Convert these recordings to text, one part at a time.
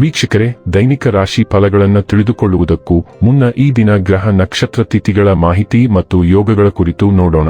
ವೀಕ್ಷಕರೇ, ದೈನಿಕ ರಾಶಿ ಫಲಗಳನ್ನು ತಿಳಿದುಕೊಳ್ಳುವುದಕ್ಕೂ ಮುನ್ನ ಈ ದಿನ ಗ್ರಹ ನಕ್ಷತ್ರ ತಿಥಿಗಳ ಮಾಹಿತಿ ಮತ್ತು ಯೋಗಗಳ ಕುರಿತು ನೋಡೋಣ.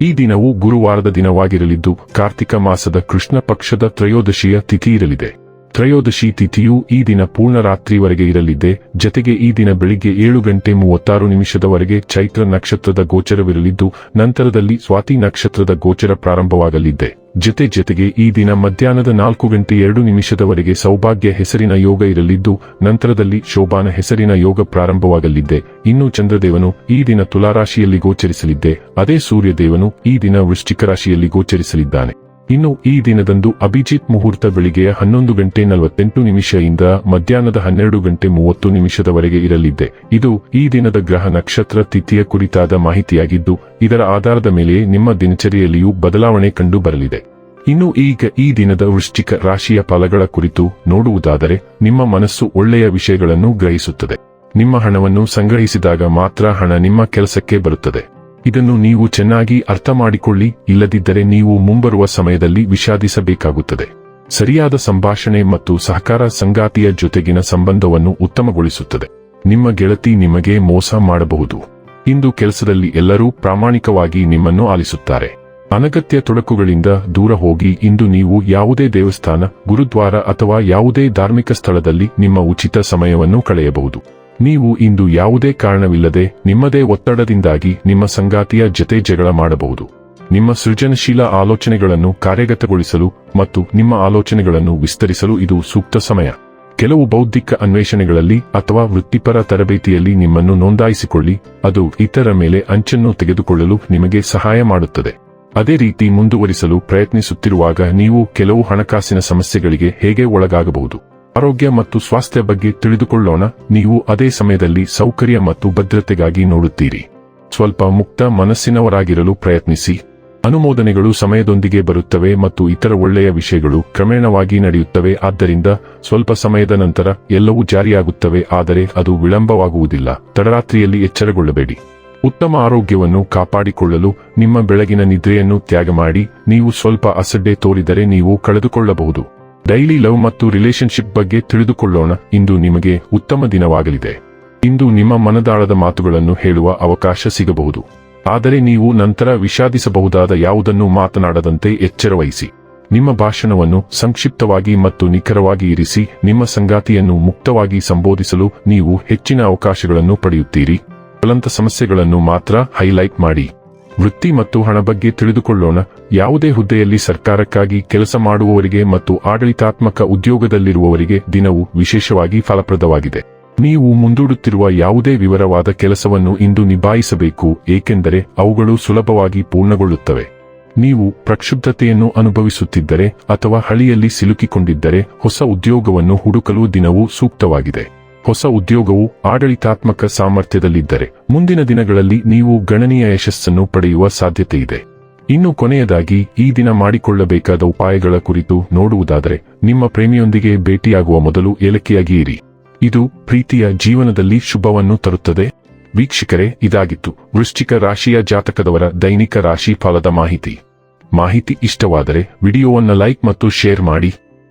ಈ ದಿನವು ಗುರುವಾರದ ದಿನವಾಗಿರಲಿದ್ದು, ಕಾರ್ತಿಕ ಮಾಸದ ಕೃಷ್ಣ ಪಕ್ಷದ ತ್ರಯೋದಶಿಯ ತಿಥಿ ಇರಲಿದೆ. ತ್ರಯೋದಶಿ ತಿಥಿಯು ಈ ದಿನ ಪೂರ್ಣ ರಾತ್ರಿವರೆಗೆ ಇರಲಿದೆ ಜತೆಗೆ ಈ ದಿನ ಬೆಳಿಗ್ಗೆ ಏಳು ಗಂಟೆ ಮೂವತ್ತಾರು ನಿಮಿಷದವರೆಗೆ ಚೈತ್ರ ನಕ್ಷತ್ರದ ಗೋಚರವಿರಲಿದ್ದು, ನಂತರದಲ್ಲಿ ಸ್ವಾತಿ ನಕ್ಷತ್ರದ ಗೋಚರ ಪ್ರಾರಂಭವಾಗಲಿದೆ ಜತೆ ಜೊತೆಗೆ ಈ ದಿನ ಮಧ್ಯಾಹ್ನದ ನಾಲ್ಕು ಗಂಟೆ ಎರಡು ನಿಮಿಷದವರೆಗೆ ಸೌಭಾಗ್ಯ ಹೆಸರಿನ ಯೋಗ ಇರಲಿದ್ದು, ನಂತರದಲ್ಲಿ ಶೋಭಾನ ಹೆಸರಿನ ಯೋಗ ಪ್ರಾರಂಭವಾಗಲಿದ್ದೆ ಇನ್ನು ಚಂದ್ರದೇವನು ಈ ದಿನ ತುಲಾರಾಶಿಯಲ್ಲಿ ಗೋಚರಿಸಲಿದ್ದೆ. ಅದೇ ಸೂರ್ಯದೇವನು ಈ ದಿನ ವೃಶ್ಚಿಕ ರಾಶಿಯಲ್ಲಿ ಗೋಚರಿಸಲಿದ್ದಾನೆ. ಇನ್ನು ಈ ದಿನದಂದು ಅಭಿಜಿತ್ ಮುಹೂರ್ತ ಬೆಳಿಗ್ಗೆ ಹನ್ನೊಂದು ಗಂಟೆ ನಲವತ್ತೆಂಟು ನಿಮಿಷದಿಂದ ಮಧ್ಯಾಹ್ನದ ಹನ್ನೆರಡು ಗಂಟೆ ಮೂವತ್ತು ನಿಮಿಷದವರೆಗೆ ಇರಲಿದೆ. ಇದು ಈ ದಿನದ ಗ್ರಹ ನಕ್ಷತ್ರ ತಿಥಿಯ ಕುರಿತಾದ ಮಾಹಿತಿಯಾಗಿದ್ದು, ಇದರ ಆಧಾರದ ಮೇಲೆ ನಿಮ್ಮ ದಿನಚರಿಯಲ್ಲಿಯೂ ಬದಲಾವಣೆ ಕಂಡು ಬರಲಿದೆ ಇನ್ನು ಈಗ ಈ ದಿನದ ವೃಶ್ಚಿಕ ರಾಶಿಯ ಫಲಗಳ ಕುರಿತು ನೋಡುವುದಾದರೆ, ನಿಮ್ಮ ಮನಸ್ಸು ಒಳ್ಳೆಯ ವಿಷಯಗಳನ್ನು ಗ್ರಹಿಸುತ್ತದೆ. ನಿಮ್ಮ ಹಣವನ್ನು ಸಂಗ್ರಹಿಸಿದಾಗ ಮಾತ್ರ ಹಣ ನಿಮ್ಮ ಕೆಲಸಕ್ಕೆ ಬರುತ್ತದೆ. ಇದನ್ನು ನೀವು ಚೆನ್ನಾಗಿ ಅರ್ಥ ಮಾಡಿಕೊಳ್ಳಿ ಇಲ್ಲದಿದ್ದರೆ ನೀವು ಮುಂಬರುವ ಸಮಯದಲ್ಲಿ ವಿಷಾದಿಸಬೇಕಾಗುತ್ತದೆ. ಸರಿಯಾದ ಸಂಭಾಷಣೆ ಮತ್ತು ಸಹಕಾರ ಸಂಗಾತಿಯ ಜೊತೆಗಿನ ಸಂಬಂಧವನ್ನು ಉತ್ತಮಗೊಳಿಸುತ್ತದೆ. ನಿಮ್ಮ ಗೆಳತಿ ನಿಮಗೆ ಮೋಸ ಮಾಡಬಹುದು. ಇಂದು ಕೆಲಸದಲ್ಲಿ ಎಲ್ಲರೂ ಪ್ರಾಮಾಣಿಕವಾಗಿ ನಿಮ್ಮನ್ನು ಆಲಿಸುತ್ತಾರೆ. ಅನಗತ್ಯ ತೊಡಕುಗಳಿಂದ ದೂರ ಹೋಗಿ, ಇಂದು ನೀವು ಯಾವುದೇ ದೇವಸ್ಥಾನ, ಗುರುದ್ವಾರ ಅಥವಾ ಯಾವುದೇ ಧಾರ್ಮಿಕ ಸ್ಥಳದಲ್ಲಿ ನಿಮ್ಮ ಉಚಿತ ಸಮಯವನ್ನು ಕಳೆಯಬಹುದು. ನೀವು ಇಂದು ಯಾವುದೇ ಕಾರಣವಿಲ್ಲದೆ ನಿಮ್ಮದೇ ಒತ್ತಡದಿಂದಾಗಿ ನಿಮ್ಮ ಸಂಗಾತಿಯ ಜತೆ ಜಗಳ ಮಾಡಬಹುದು. ನಿಮ್ಮ ಸೃಜನಶೀಲ ಆಲೋಚನೆಗಳನ್ನು ಕಾರ್ಯಗತಗೊಳಿಸಲು ಮತ್ತು ನಿಮ್ಮ ಆಲೋಚನೆಗಳನ್ನು ವಿಸ್ತರಿಸಲು ಇದು ಸೂಕ್ತ ಸಮಯ. ಕೆಲವು ಬೌದ್ಧಿಕ ಅನ್ವೇಷಣೆಗಳಲ್ಲಿ ಅಥವಾ ವೃತ್ತಿಪರ ತರಬೇತಿಯಲ್ಲಿ ನಿಮ್ಮನ್ನು ನೋಂದಾಯಿಸಿಕೊಳ್ಳಿ, ಅದು ಇತರ ಮೇಲೆ ಅಂಚನ್ನು ತೆಗೆದುಕೊಳ್ಳಲು ನಿಮಗೆ ಸಹಾಯ ಮಾಡುತ್ತದೆ. ಅದೇ ರೀತಿ ಮುಂದುವರಿಸಲು ಪ್ರಯತ್ನಿಸುತ್ತಿರುವಾಗ ನೀವು ಕೆಲವು ಹಣಕಾಸಿನ ಸಮಸ್ಯೆಗಳಿಗೆ ಹೇಗೆ ಒಳಗಾಗಬಹುದು? ಆರೋಗ್ಯ ಮತ್ತು ಸ್ವಾಸ್ಥ್ಯ ಬಗ್ಗೆ ತಿಳಿದುಕೊಳ್ಳೋಣ. ನೀವು ಅದೇ ಸಮಯದಲ್ಲಿ ಸೌಕರ್ಯ ಮತ್ತು ಭದ್ರತೆಗಾಗಿ ನೋಡುತ್ತೀರಿ. ಸ್ವಲ್ಪ ಮುಕ್ತ ಮನಸ್ಸಿನವರಾಗಿರಲು ಪ್ರಯತ್ನಿಸಿ. ಅನುಮೋದನೆಗಳು ಸಮಯದೊಂದಿಗೆ ಬರುತ್ತವೆ ಮತ್ತು ಇತರ ಒಳ್ಳೆಯ ವಿಷಯಗಳು ಕ್ರಮೇಣವಾಗಿ ನಡೆಯುತ್ತವೆ. ಆದ್ದರಿಂದ ಸ್ವಲ್ಪ ಸಮಯದ ನಂತರ ಎಲ್ಲವೂ ಜಾರಿಯಾಗುತ್ತವೆ, ಆದರೆ ಅದು ವಿಳಂಬವಾಗುವುದಿಲ್ಲ. ತಡರಾತ್ರಿಯಲ್ಲಿ ಎಚ್ಚರಗೊಳ್ಳಬೇಡಿ. ಉತ್ತಮ ಆರೋಗ್ಯವನ್ನು ಕಾಪಾಡಿಕೊಳ್ಳಲು ನಿಮ್ಮ ಬೆಳಗಿನ ನಿದ್ರೆಯನ್ನು ತ್ಯಾಗ ಮಾಡಿ. ನೀವು ಸ್ವಲ್ಪ ಅಸಡ್ಡೆ ತೋರಿದರೆ ನೀವು ಕಳೆದುಕೊಳ್ಳಬಹುದು. ಡೈಲಿ ಲವ್ ಮತ್ತು ರಿಲೇಶನ್ಶಿಪ್ ಬಗ್ಗೆ ತಿಳಿದುಕೊಳ್ಳೋಣ. ಇಂದು ನಿಮಗೆ ಉತ್ತಮ ದಿನವಾಗಲಿದೆ. ಇಂದು ನಿಮ್ಮ ಮನದಾಳದ ಮಾತುಗಳನ್ನು ಹೇಳುವ ಅವಕಾಶ ಸಿಗಬಹುದು. ಆದರೆ ನೀವು ನಂತರ ವಿಷಾದಿಸಬಹುದಾದ ಯಾವುದನ್ನು ಮಾತನಾಡದಂತೆ ಎಚ್ಚರವಹಿಸಿ. ನಿಮ್ಮ ಭಾಷಣವನ್ನು ಸಂಕ್ಷಿಪ್ತವಾಗಿ ಮತ್ತು ನಿಖರವಾಗಿ ಇರಿಸಿ, ನಿಮ್ಮ ಸಂಗಾತಿಯನ್ನು ಮುಕ್ತವಾಗಿ ಸಂಬೋಧಿಸಲು ನೀವು ಹೆಚ್ಚಿನ ಅವಕಾಶಗಳನ್ನು ಪಡೆಯುತ್ತೀರಿ. ಜ್ವಲಂತ ಸಮಸ್ಯೆಗಳನ್ನು ಮಾತ್ರ ಹೈಲೈಟ್ ಮಾಡಿ. ವೃತ್ತಿ ಮತ್ತು ಹಣ ಬಗ್ಗೆ ತಿಳಿದುಕೊಳ್ಳೋಣ. ಯಾವುದೇ ಹುದ್ದೆಯಲ್ಲಿ ಸರ್ಕಾರಕ್ಕಾಗಿ ಕೆಲಸ ಮಾಡುವವರಿಗೆ ಮತ್ತು ಆಡಳಿತಾತ್ಮಕ ಉದ್ಯೋಗದಲ್ಲಿರುವವರಿಗೆ ದಿನವು ವಿಶೇಷವಾಗಿ ಫಲಪ್ರದವಾಗಿದೆ. ನೀವು ಮುಂದೂಡುತ್ತಿರುವ ಯಾವುದೇ ವಿವರವಾದ ಕೆಲಸವನ್ನು ಇಂದು ನಿಭಾಯಿಸಬೇಕು, ಏಕೆಂದರೆ ಅವುಗಳು ಸುಲಭವಾಗಿ ಪೂರ್ಣಗೊಳ್ಳುತ್ತವೆ. ನೀವು ಪ್ರಕ್ಷುಬ್ಧತೆಯನ್ನು ಅನುಭವಿಸುತ್ತಿದ್ದರೆ ಅಥವಾ ಹಳಿಯಲ್ಲಿ ಸಿಲುಕಿಕೊಂಡಿದ್ದರೆ ಹೊಸ ಉದ್ಯೋಗವನ್ನು ಹುಡುಕಲು ದಿನವೂ ಸೂಕ್ತವಾಗಿದೆ. ಹೊಸ ಉದ್ಯೋಗವು ಆಡಳಿತಾತ್ಮಕ ಸಾಮರ್ಥ್ಯದಲ್ಲಿದ್ದರೆ ಮುಂದಿನ ದಿನಗಳಲ್ಲಿ ನೀವು ಗಣನೀಯ ಯಶಸ್ಸನ್ನು ಪಡೆಯುವ ಸಾಧ್ಯತೆ ಇದೆ. ಇನ್ನು ಕೊನೆಯದಾಗಿ, ಈ ದಿನ ಮಾಡಿಕೊಳ್ಳಬೇಕಾದ ಉಪಾಯಗಳ ಕುರಿತು ನೋಡುವುದಾದರೆ, ನಿಮ್ಮ ಪ್ರೇಮಿಯೊಂದಿಗೆ ಭೇಟಿಯಾಗುವ ಮೊದಲು ಏಲಕ್ಕಿಯಾಗಿ ಇರಿ. ಇದು ಪ್ರೀತಿಯ ಜೀವನದಲ್ಲಿ ಶುಭವನ್ನು ತರುತ್ತದೆ. ವೀಕ್ಷಕರೇ, ಇದಾಗಿತ್ತು ವೃಶ್ಚಿಕ ರಾಶಿಯ ಜಾತಕದವರ ದೈನಿಕ ರಾಶಿ ಫಲದ ಮಾಹಿತಿ. ಮಾಹಿತಿ ಇಷ್ಟವಾದರೆ, ವಿಡಿಯೋವನ್ನು ಲೈಕ್ ಮತ್ತು ಶೇರ್ ಮಾಡಿ.